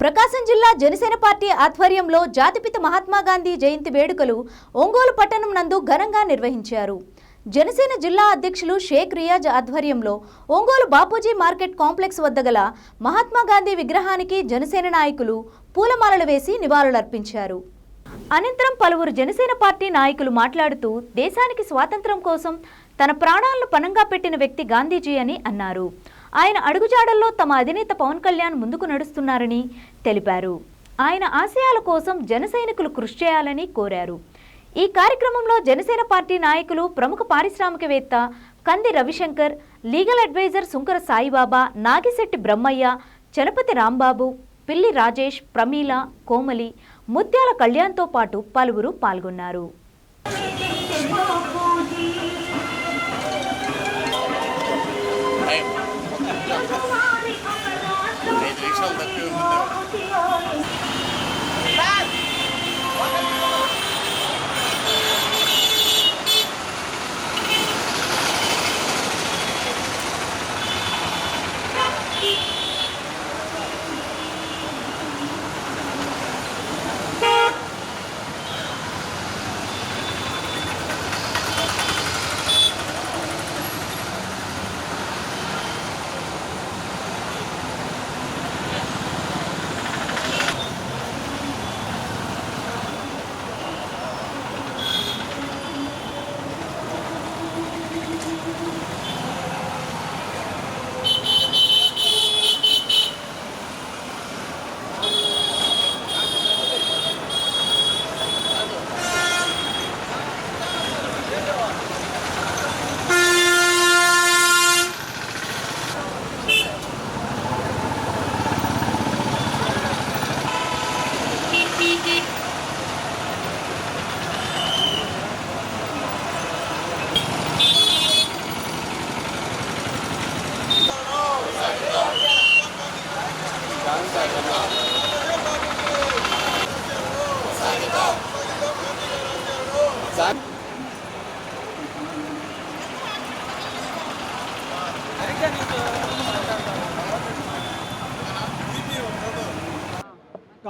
ప్రకాశం జిల్లా జనసేన పార్టీ ఆధ్వర్యంలో జాతిపిత మహాత్మా గాంధీ జయంతి వేడుకలు ఒంగోలు పట్టణం నందు ఘనంగా నిర్వహించారు. జనసేన జిల్లా అధ్యక్షులు షేక్ రియాజ్ ఆధ్వర్యంలో ఒంగోలు బాపూజీ మార్కెట్ కాంప్లెక్స్ వద్ద గల మహాత్మా గాంధీ విగ్రహానికి జనసేన నాయకులు పూలమాలలు వేసి నివాళులర్పించారు. అనంతరం పలువురు జనసేన పార్టీ నాయకులు మాట్లాడుతూ దేశానికి స్వాతంత్రం కోసం తన ప్రాణాలను పణంగా పెట్టిన వ్యక్తి గాంధీజీ అని అన్నారు. ఆయన అడుగుజాడల్లో తమ అధినేత పవన్ కళ్యాణ్ ముందుకు నడుస్తున్నారని తెలిపారు. ఆయన ఆశయాల కోసం జన సైనికులు కృషి చేయాలని కోరారు. ఈ కార్యక్రమంలో జనసేన పార్టీ నాయకులు ప్రముఖ పారిశ్రామికవేత్త కంది రవిశంకర్ లీగల్ అడ్వైజర్ సుంకర సాయిబాబా నాగిశెట్టి బ్రహ్మయ్య చలపతి రాంబాబు పిల్లి రాజేష్ ప్రమీల కోమలి ముత్యాల కళ్యాణ్తో పాటు పలువురు పాల్గొన్నారు. They do something to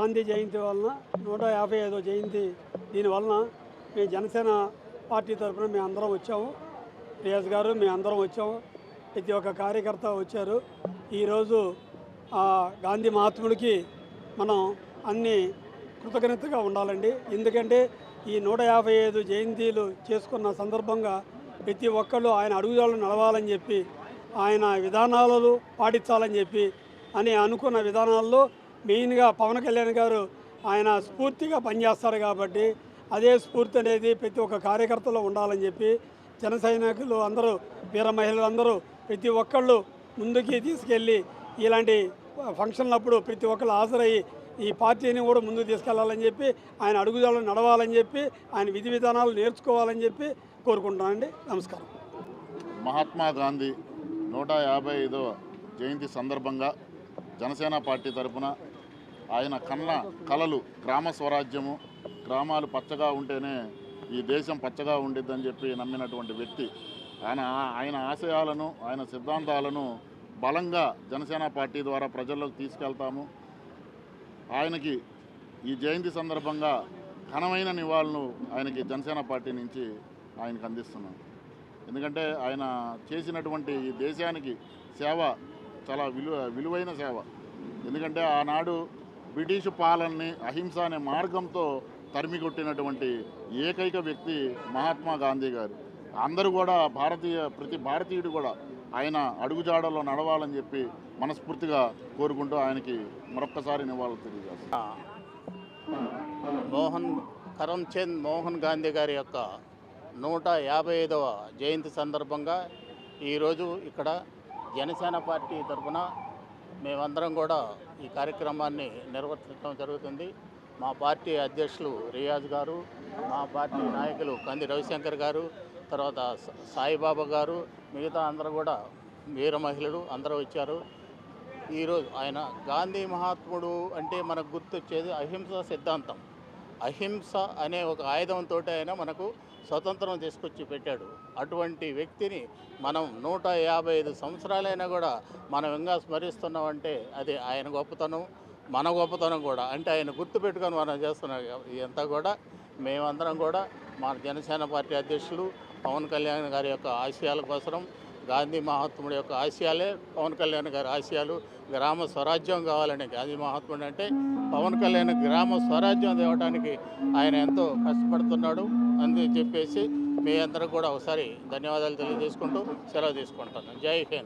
Gandhi జయంతి వలన నూట యాభై ఐదో జయంతి దీని వలన మేము జనసేన పార్టీ తరఫున మేము అందరం వచ్చాము. రియాజ్ గారు మేము అందరం వచ్చాము. ప్రతి ఒక్క కార్యకర్త వచ్చారు. ఈరోజు ఆ గాంధీ మహాత్ముడికి మనం అన్ని కృతజ్ఞతగా ఉండాలండి. ఎందుకంటే ఈ నూట యాభై ఐదు జయంతిలు చేసుకున్న సందర్భంగా ప్రతి ఒక్కళ్ళు ఆయన అడుగుజాడలు నడవాలని చెప్పి ఆయన విధానాలను పాటించాలని చెప్పి అని అనుకున్న విధానాల్లో మెయిన్గా పవన్ కళ్యాణ్ గారు ఆయన స్ఫూర్తిగా పనిచేస్తారు కాబట్టి అదే స్ఫూర్తి అనేది ప్రతి ఒక్క కార్యకర్తలో ఉండాలని చెప్పి జన సైనికులు అందరూ వీర మహిళలు అందరూ ప్రతి ఒక్కళ్ళు ముందుకి తీసుకెళ్ళి ఇలాంటి ఫంక్షన్లప్పుడు ప్రతి ఒక్కళ్ళు హాజరయ్యి ఈ పార్టీని కూడా ముందుకు తీసుకెళ్ళాలని చెప్పి ఆయన అడుగుదలను నడవాలని చెప్పి ఆయన విధి విధానాలు నేర్చుకోవాలని చెప్పి కోరుకుంటున్నానండి నమస్కారం. మహాత్మా గాంధీ నూట యాభై ఐదవ జయంతి సందర్భంగా జనసేన పార్టీ తరపున ఆయన కన్న కళలు గ్రామ స్వరాజ్యము గ్రామాలు పచ్చగా ఉంటేనే ఈ దేశం పచ్చగా ఉండిద్దని చెప్పి నమ్మినటువంటి వ్యక్తి. ఆయన ఆయన ఆశయాలను ఆయన సిద్ధాంతాలను బలంగా జనసేన పార్టీ ద్వారా ప్రజల్లోకి తీసుకెళ్తాము. ఆయనకి ఈ జయంతి సందర్భంగా ఘనమైన నివాళులు ఆయనకి జనసేన పార్టీ నుంచి ఆయనకు అందిస్తున్నాం. ఎందుకంటే ఆయన చేసినటువంటి ఈ దేశానికి సేవ చాలా విలువ విలువైన సేవ. ఎందుకంటే ఆనాడు బ్రిటిష్ పాలనని అహింస అనే మార్గంతో తరిమికొట్టినటువంటి ఏకైక వ్యక్తి మహాత్మా గాంధీ గారు. అందరూ కూడా భారతీయ ప్రతి భారతీయుడు కూడా ఆయన అడుగుజాడలో నడవాలని చెప్పి మనస్ఫూర్తిగా కోరుకుంటూ ఆయనకి మరొక్కసారి నివాళులు తెలియజేస్తాను మోహన్ కరమ్చంద్ మోహన్ గాంధీ గారి యొక్క నూట యాభై ఐదవ జయంతి సందర్భంగా ఈరోజు ఇక్కడ జనసేన పార్టీ తరఫున మేమందరం కూడా ఈ కార్యక్రమాన్ని నిర్వర్తించడం జరుగుతుంది. మా పార్టీ అధ్యక్షులు రియాజ్ గారు మా పార్టీ నాయకులు కంది రవిశంకర్ గారు తర్వాత సాయిబాబా గారు మిగతా అందరూ కూడా వీర మహిళలు అందరూ వచ్చారు. ఈరోజు ఆయన గాంధీ మహాత్ముడు అంటే మనకు గుర్తొచ్చేది అహింస సిద్ధాంతం. అహింస అనే ఒక ఆయుధంతో ఆయన మనకు స్వతంత్రం తీసుకొచ్చి పెట్టాడు. అటువంటి వ్యక్తిని మనం నూట యాభై ఐదు సంవత్సరాలైనా కూడా మనం ఇంకా స్మరిస్తున్నామంటే అది ఆయన గొప్పతనం మన గొప్పతనం కూడా. అంటే ఆయన గుర్తు పెట్టుకొని మనం చేస్తున్నాం ఇదంతా కూడా మేమందరం కూడా మన జనసేన పార్టీ అధ్యక్షులు పవన్ కళ్యాణ్ గారి యొక్క ఆశయాల కోసం గాంధీ మహాత్ముడి యొక్క ఆశయాలే పవన్ కళ్యాణ్ గారి ఆశయాలు గ్రామ స్వరాజ్యం కావాలని గాంధీ మహాత్ముడు అంటే పవన్ కళ్యాణ్ గ్రామ స్వరాజ్యం తేవడానికి ఆయన ఎంతో కష్టపడుతున్నాడు అని చెప్పేసి మీ అందరూ కూడా ఒకసారి ధన్యవాదాలు తెలియజేసుకుంటూ సెలవు తీసుకుంటాను జై హింద్.